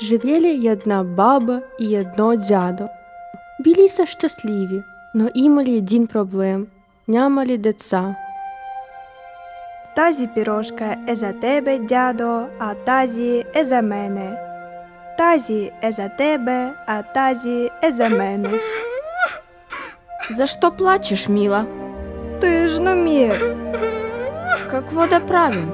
Живели одна баба і одно дядо. Біліся щасливі, но імали один проблем – нямали деца. Тазі пірожка е за тебе, дядо, а тазі е за мене. Тазі е за тебе, а тазі е за мене. За что плачешь, мила? Ти ж не мір. Как водоправен.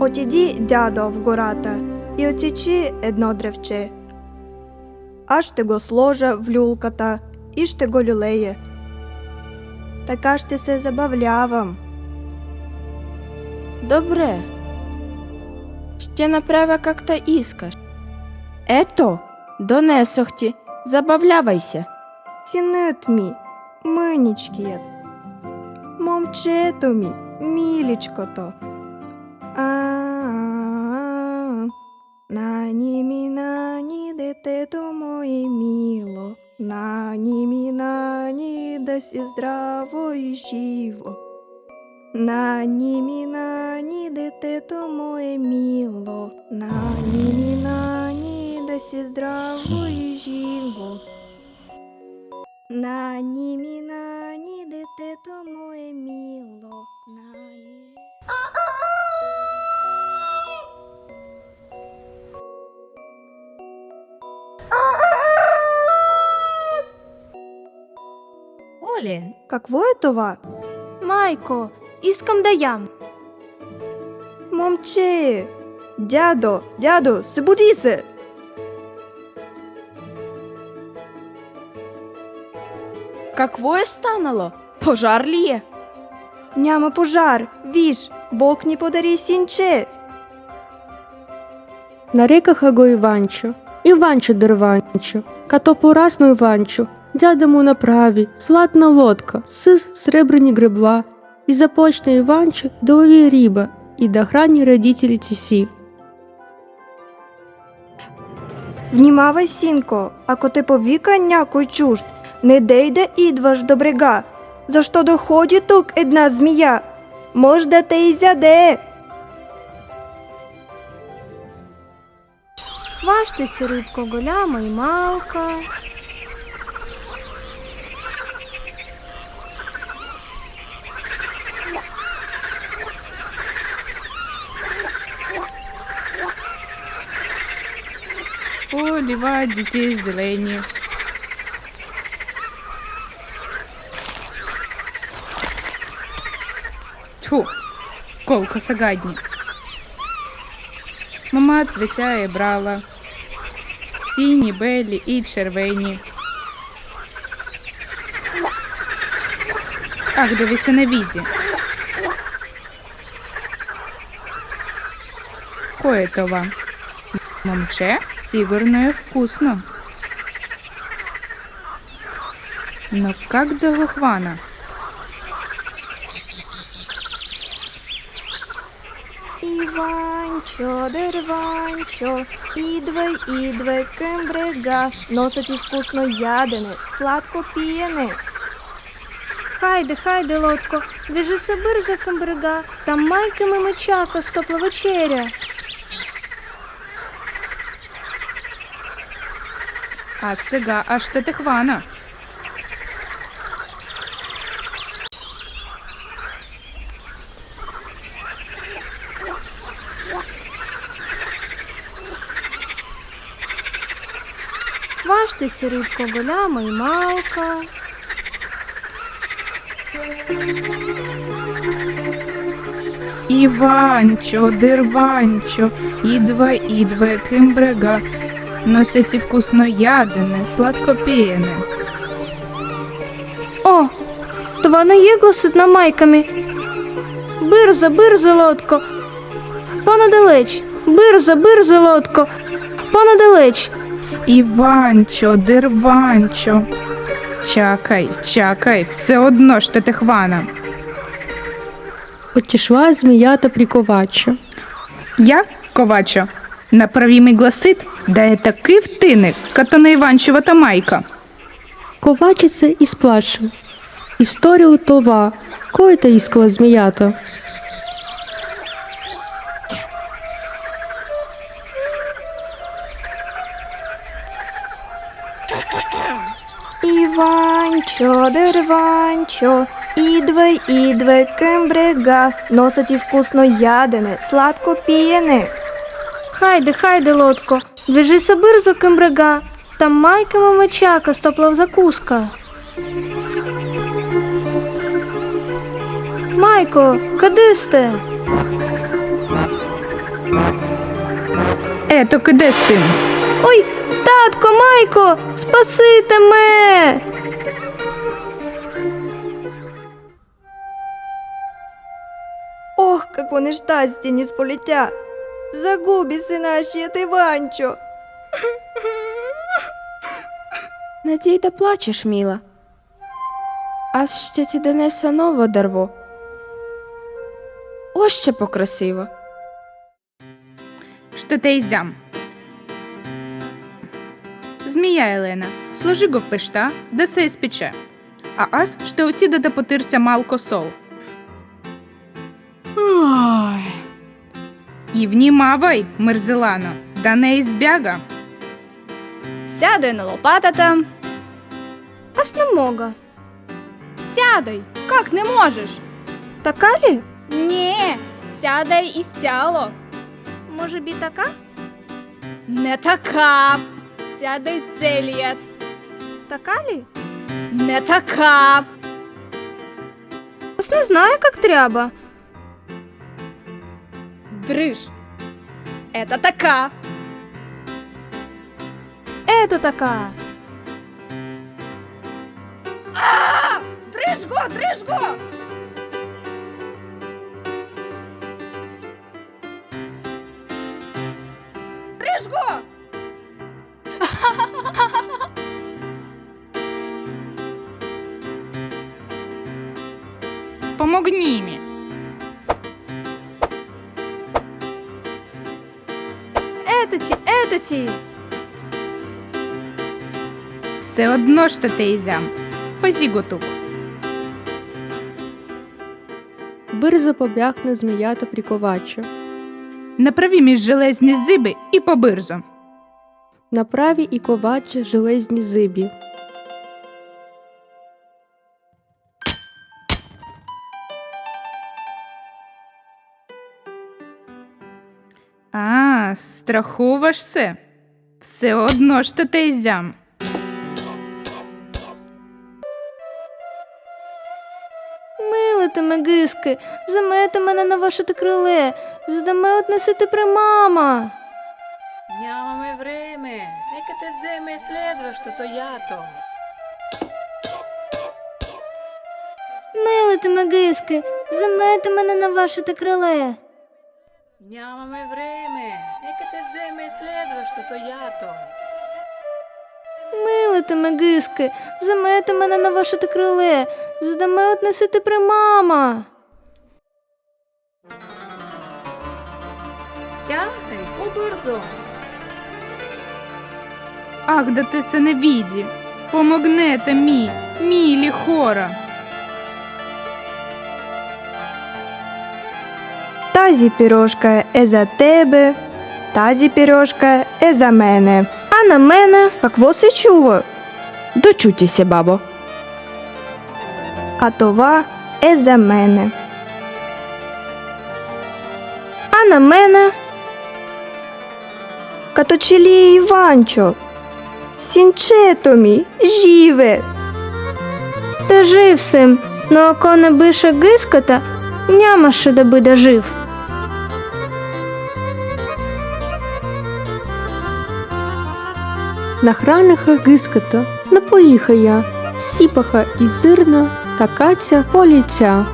От іді, дядо, в гората, і оцічі едно древче. Аж ти го сложа в люлката, і ж ти го люлеє. Така ж ти се забавлявам. Добре. Ще направя как-то искаш. Ето, донесохті, забавлявайся. Сінет мі, минічкієт. Момчето мі, мілічко то. А, нані нані, дете то моє міло. Нані нані, десь здраво і живо. Нані нані, дете то моє міло. Нані нані, десь здраво і живо. Нані нані, дите то моє міло. Олі, Как войтова? Майко, іскам даям. Момче. Дядо, дядо, сибудісе. Каквое станало? Пожар ли є? Няма пожар, віж, Бог не подарі сінче. На реках аго Іванчо, Іванчо дерванчо, като порасну Іванчо, дядому на праві, златна лодка, сис сребрені гребла, і започне Іванчо долові ріба, і до храні родителі тісі. Внімавай, сінко, ако ти повіка някой чужд, не дейде ідваш до брега, за що доході тук една змія, мож да те й зяде. Хваштеся, рибко, голяма і малка. Поліва дітей зелені. Тьфу, колка сагадні. Мама цвітяє брала. Сіні, белі і червені. Ах, дивися на віді. Кое то вам? Момче сигурно и вкусно. Но как долго хвана? Іванчо, дерванчо, ідве, ідве, кембрега, носить і вкусно ядене, сладко п'єне. Хайде, хайде, лодко, віжи сабир за камбрига, там майками мечака стопла вечеря. А сега аж те хвана. Хваштеся, рибко, голяма і малка. Іванчо, дерванчо, ідва, ідве, кимбрега, носять і вкусно ядене, сладко. О, то вона є гласитна майками. Бирза, бирза, лодко. Понадалеч, бирза, бирза, лодко. Понадалеч. Іванчо, дерванчо. Чакай, чакай, все одно ж те хвана. Отішла змія та пріковача. Я, ковачо, на правій гласит дає таки втиник катана Іванчева та майка. Ковачиться і сплаче. Історію това, кої та іскова зміята. Іванчо, дерванчо, ідве, ідве, кембрига, носить і вкусно ядене, сладко п'єне. Хайде, хайде, лодко, движися бирзо кембрега, там майками мечака стоплав закуска. Майко, куди сте? Ето, киде син? Ой, татко, майко, спасите ме! Ох, как вони штасті не сполетя. Загубіся наші, Іванчо. Надій, да плачеш, міла. А ще ті донесе нове дерво. Ось ще покрасиво. Що те зям? Змія Елена, сложи го в пешта, да се спече. А аз ще отида да потирся малко сол. І внімавай, мерзелано, да не избяга. Сядай на лопата Ас не мога. Сядай! Как не можеш? Така лі? Ні, сядай і стяло. Може бі така? Не така. Сядай теліят. Така лі? Не така. Ас не знаю, як треба. Дриж. Это така. Ето така. А! Дриж го, дриж го! Дриж Ето ці. Все одно що те зям. Позіго тук. Бирзо змія та пріковачо. Направі між железні зиби і побирзо. На правій і коваче железні зибі. А, страхуваш се. Все одно ж те зям. Милите мегиски, замете мене на ваше те криле, задаме отнесити при мама. Нямаме време. Нека те вземе следващото ято. Милите мегиски, замете мене на ваше те криле. Нямаме време. Нека те вземе следващото ято. Милите мегиски, замете мене на ваше те криле, задаме отнесити при мама. Сядай, побързо. Ах, да ти се не віді. Помогнете мій, мілі хора. Тазі пірожка е за тебе, тазі пірожка е за мене. А на мене Как воси чуло, Дочутіся, бабо. а това е за мене. а на мене. Каточелі Іванчо, сінчетомі, живе. Та жив сим, но око не бише гиската, нямаше да би да На храниха гиската, напоїха я, сіпаха і зирна, та каця поліця.